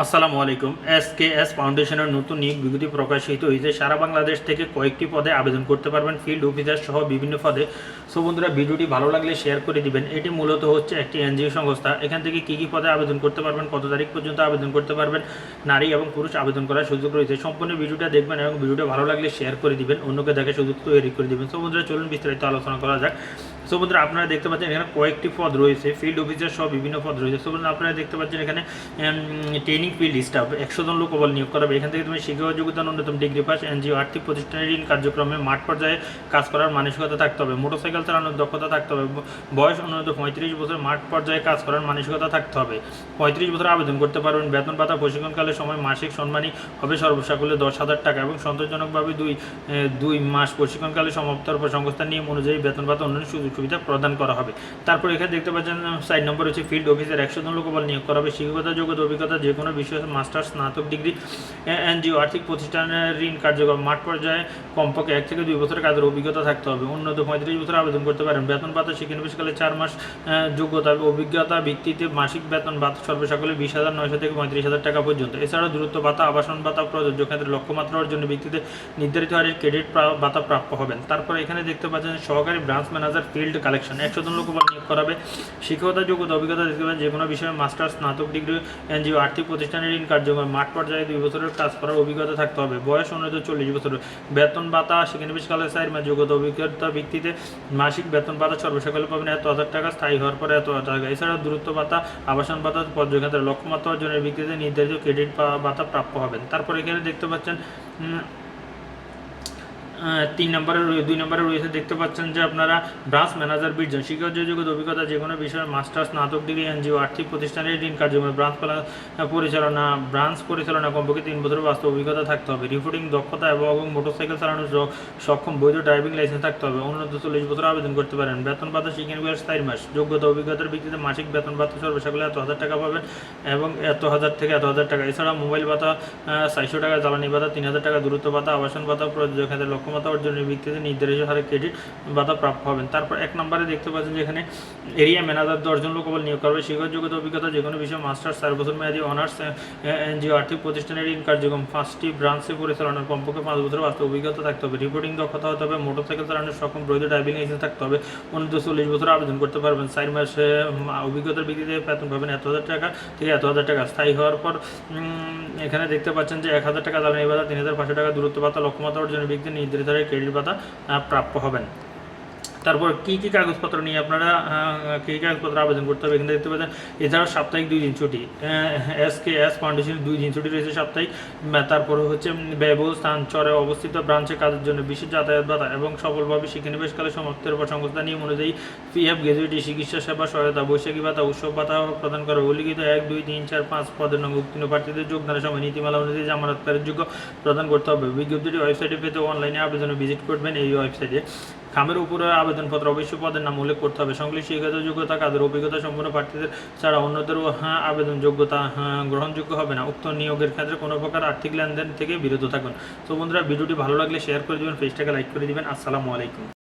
আসসালামু আলাইকুম। S K S ফাউন্ডেশনের নতুন নিয়োগ বিজ্ঞপ্তি প্রকাশিত হয়েছে। সারা বাংলাদেশ থেকে কয়েকটি পদে আবেদন করতে পারবেন ফিল্ড অফিসার সহ বিভিন্ন পদে। সো বন্ধুরা, ভিডিওটি ভালো লাগলে শেয়ার করে দিবেন। এটি মূলত হচ্ছে একটি এনজিও সংস্থা। এখান থেকে কী কী পদে আবেদন করতে পারবেন, কত তারিখ পর্যন্ত আবেদন করতে পারবেন, নারী এবং পুরুষ আবেদন করার সুযোগ রয়েছে। সম্পূর্ণ ভিডিওটা দেখবেন এবং ভিডিওটা ভালো লাগলে শেয়ার করে দিবেন, অন্যকে দেখে সুযোগ তৈরি করে দিবেন। সো বন্ধুরা, চলুন বিস্তারিত আলোচনা করা যাক। সো বন্ধুরা, আপনারা দেখতে পাচ্ছেন এখানে কয়েকটি পদ রয়েছে ফিল্ড অফিসার সহ বিভিন্ন পদ রয়েছে। সো বন্ধুরা, আপনারা দেখতে পাচ্ছেন এখানে ট্রেনিং ফিল্ড স্টাফ একশো জন লোক বল নিয়োগ করা হবে। এখান থেকে তুমি শিক্ষা যোগ্যতা ন্যূনতম ডিগ্রি পাস এনজিও, আর্থিক প্রতিষ্ঠানের ঋণ কার্যক্রমে মাঠ পর্যায়ে কাজ করার মানসিকতা থাকতে হবে। মোটরসাইকেল চালানোর দক্ষতা থাকতে হবে। বয়স অন্যূনতম পঁয়ত্রিশ বছর, মাঠ পর্যায়ে কাজ করার মানসিকতা থাকতে হবে। পঁয়ত্রিশ বছর আবেদন করতে পারবেন। বেতন ভাতা প্রশিক্ষণকালের সময়, মাসিক সম্মানী হবে সর্বসাকুল্যে দশ হাজার টাকা এবং সন্তোষজনকভাবে দুই দুই মাস প্রশিক্ষণকালে সমাপ্তর পর সংস্থার নিয়ম অনুযায়ী বেতন ভাতা অন্যান্য সুযোগ সুবিধা প্রদান করা হবে। তারপর এখানে দেখতে পাচ্ছেন সাইড নম্বর হচ্ছে ফিল্ড অফিসের একশো জন লোকবল নিয়োগ করা হবে। শিক্ষকতা যোগ্যতা অভিজ্ঞতা, যে কোনো বিষয়ে মাস্টার্স স্নাতক ডিগ্রি এনজিও, আর্থিক প্রতিষ্ঠানের ঋণ কার্যক্রম মাঠ পর্যায়ে কমপক্ষে এক থেকে দুই বছরের কাজের অভিজ্ঞতা থাকতে হবে। উন্নত পঁয়ত্রিশ বছর আবেদন করতে পারেন। বেতন ভাতা শিক্ষানবিশকালে চার মাস যোগ্যতা, অভিজ্ঞতা ভিত্তিতে মাসিক বেতন ভাতা সর্বসাকলে বিশ হাজার নয়শো থেকে পঁয়ত্রিশ হাজার টাকা পর্যন্ত। এছাড়াও দূরত্ব ভাতা, আবাসন ভাতা, প্রযোজ্য ক্ষেত্রে লক্ষ্যমাত্রা অর্জনের ভিত্তিতে নির্ধারিত হারে ক্রেডিট ভাতা প্রাপ্য হবেন। তারপর এখানে দেখতে পাচ্ছেন, সহকারী ব্রাঞ্চ ম্যানেজার ফিল্ড কালেকশন একশো জন লোক নিয়োগ করাবে শিক্ষকতা যোগ্যতা অভিজ্ঞতা দেখতে পাবেন যে কোনো বিষয়ে মাস্টার স্নাতক ডিগ্রি, এনজিও, আর্থিক প্রতিষ্ঠানের ঋণ কার্যক্রম, মাঠ পর্যায়ে দুই বছরের কাজ করার অভিজ্ঞতা থাকতে হবে। বয়স অনুযায়ী চল্লিশ বছর। বেতন ভাতা, সেখানে বেশ কালে চার মাস যোগ্যতা, অভিজ্ঞতা ভিত্তিতে মাসিক বেতন ভাতা সর্বসাকলে পাবেন। এত হাজার টাকা স্থায়ী হওয়ার পরে এত হাজার টাকা। এছাড়াও দূরত্ব ভাতা, আবাসন ভাতা পর্যক্ষেত্রে লক্ষ্যমাত্রা অর্জনের ভিত্তিতে নির্ধারিত ক্রেডিট ভাতা প্রাপ্য হবেন। তারপর এখানে দেখতে পাচ্ছেন তিন নম্বরে দুই নম্বরে রয়েছে, দেখতে পাচ্ছেন যে আপনারা ব্রাঞ্চ ম্যানেজার বিশজন শিক্ষক যোগ্যতা অভিজ্ঞতা যে কোনো বিষয়ে মাস্টার্স, স্নাতক ডিগ্রি, এনজিও, আর্থিক প্রতিষ্ঠানের ঋণ কার্যক্রম ব্রাঞ্চ পরিচালনা ব্রাঞ্চ পরিচালনা কমপক্ষে তিন বছরের বাস্তব অভিজ্ঞতা থাকতে হবে। রিপোর্টিং দক্ষতা এবং মোটরসাইকেল চালানোর সক্ষম বৈধ ড্রাইভিং লাইসেন্স থাকতে হবে। অন্যত চল্লিশ বছর আবেদন করতে পারেন। বেতন ভাতা শিক্ষণ বয়স চার মাস। যোগ্যতা অভিজ্ঞতার ভিত্তিতে মাসিক বেতন ভাতা সর্বসাকলে এত হাজার টাকা পাবেন এবং এত হাজার থেকে এত হাজার টাকা। এছাড়া মোবাইল ভাতা চারশো টাকা, জ্বালানি ভাতা, তিন হাজার টাকা, দূরত্ব ভাতা, আবাসন ভাতা প্রযোজ্য ক্ষেত্রে লক্ষ্যমাত্রা অর্জনের ভিত্তিতে নির্ধারিত হারে ক্রেডিট ভাতা প্রাপ্য হবেন। তারপর এক নম্বরে দেখতে পাচ্ছেন যেখানে এরিয়া ম্যানেজার দশজন লোক নিয়োগ করবে। শিক্ষক যোগ্যতা অভিজ্ঞতা যে কোনো বিষয়ে মাস্টার্স চার বছর মেয়াদী অনার্স এনজিও, আর্থিক প্রতিষ্ঠানের ঋণ কার্যক্রম পাঁচটি ব্রাঞ্চে পরিচালনার কমপক্ষে পাঁচ বছরের বাস্তব অভিজ্ঞতা থাকতে হবে। রিপোর্টিং দক্ষতা হতে হবে মোটরসাইকেল চালানোর সক্ষম বৈধ ড্রাইভিং লাইসেন্স থাকতে হবে। অনূর্ধ্ব চল্লিশ বছর আবেদন করতে পারবেন। চার মাসে অভিজ্ঞতার ভিত্তিতে বেতন পাবেন এত হাজার টাকা। থেকে এত হাজার টাকা। স্থায়ী হওয়ার পর এখানে দেখতে পাচ্ছেন যে এক হাজার টাকা জ্বালানি ভাতা তিন হাজার পাঁচশো টাকা দূরত্ব ভাতা, লক্ষ্যমাত্রা অর্জনের ভিত্তিতে নির্ধারিত হারে ক্রেডিট ভাতা প্রাপ্য হবেন। তারপর কী কী কাগজপত্র নিয়ে আপনারা কী কাগজপত্র আবেদন করতে হবে এখানে দেখতে পাচ্ছেন, এছাড়াও সাপ্তাহিক দুই দিন ছুটি এস কে, এস ফাউন্ডেশন দুই দিন ছুটি রয়েছে সাপ্তাহিক তারপরে হচ্ছে ব্যয়বহুল স্থান চরে অবস্থিত, ব্রাঞ্চে কাজের জন্য বিশেষ যাতায়াত ভাতা এবং সফলভাবে শিক্ষানিবেশকালে সমাপ্তির পর সংস্থা নিয়ম অনুযায়ী পিএফ গ্র্যাজুয়েটি, চিকিৎসা সেবা, সহায়তা, বৈশাখী ভাতা, উৎসব ভাতা প্রদান করে উল্লিখিত এক, দুই, তিন, চার, পাঁচ পদের নং উত্তীর্ণ প্রার্থীদের যোগদানের সময় নীতিমালা অনুযায়ী জামানতকারের যোগ্য প্রদান করতে হবে। বিজ্ঞপ্তিটি ওয়েবসাইটে পেতে অনলাইনে আবেদনে ভিজিট করবেন এই ওয়েবসাইটে। খামের উপরে আবেদনপত্র অবশ্যই পদের নাম উল্লেখ করতে হবে। সংশ্লিষ্ট শিক্ষাগত যোগ্যতা কাদের অভিজ্ঞতা সম্পন্ন প্রার্থীদের ছাড়া অন্যদেরও হ্যাঁ আবেদন যোগ্যতা হ্যাঁ, গ্রহণযোগ্য হবে না। উক্ত নিয়োগের ক্ষেত্রে কোনো প্রকার আর্থিক লেনদেন থেকে বিরত থাকুন। তো বন্ধুরা ভিডিওটি ভালো লাগলে শেয়ার করে দেবেন পেজটাকে লাইক করে দেবেন। আসসালামু আলাইকুম।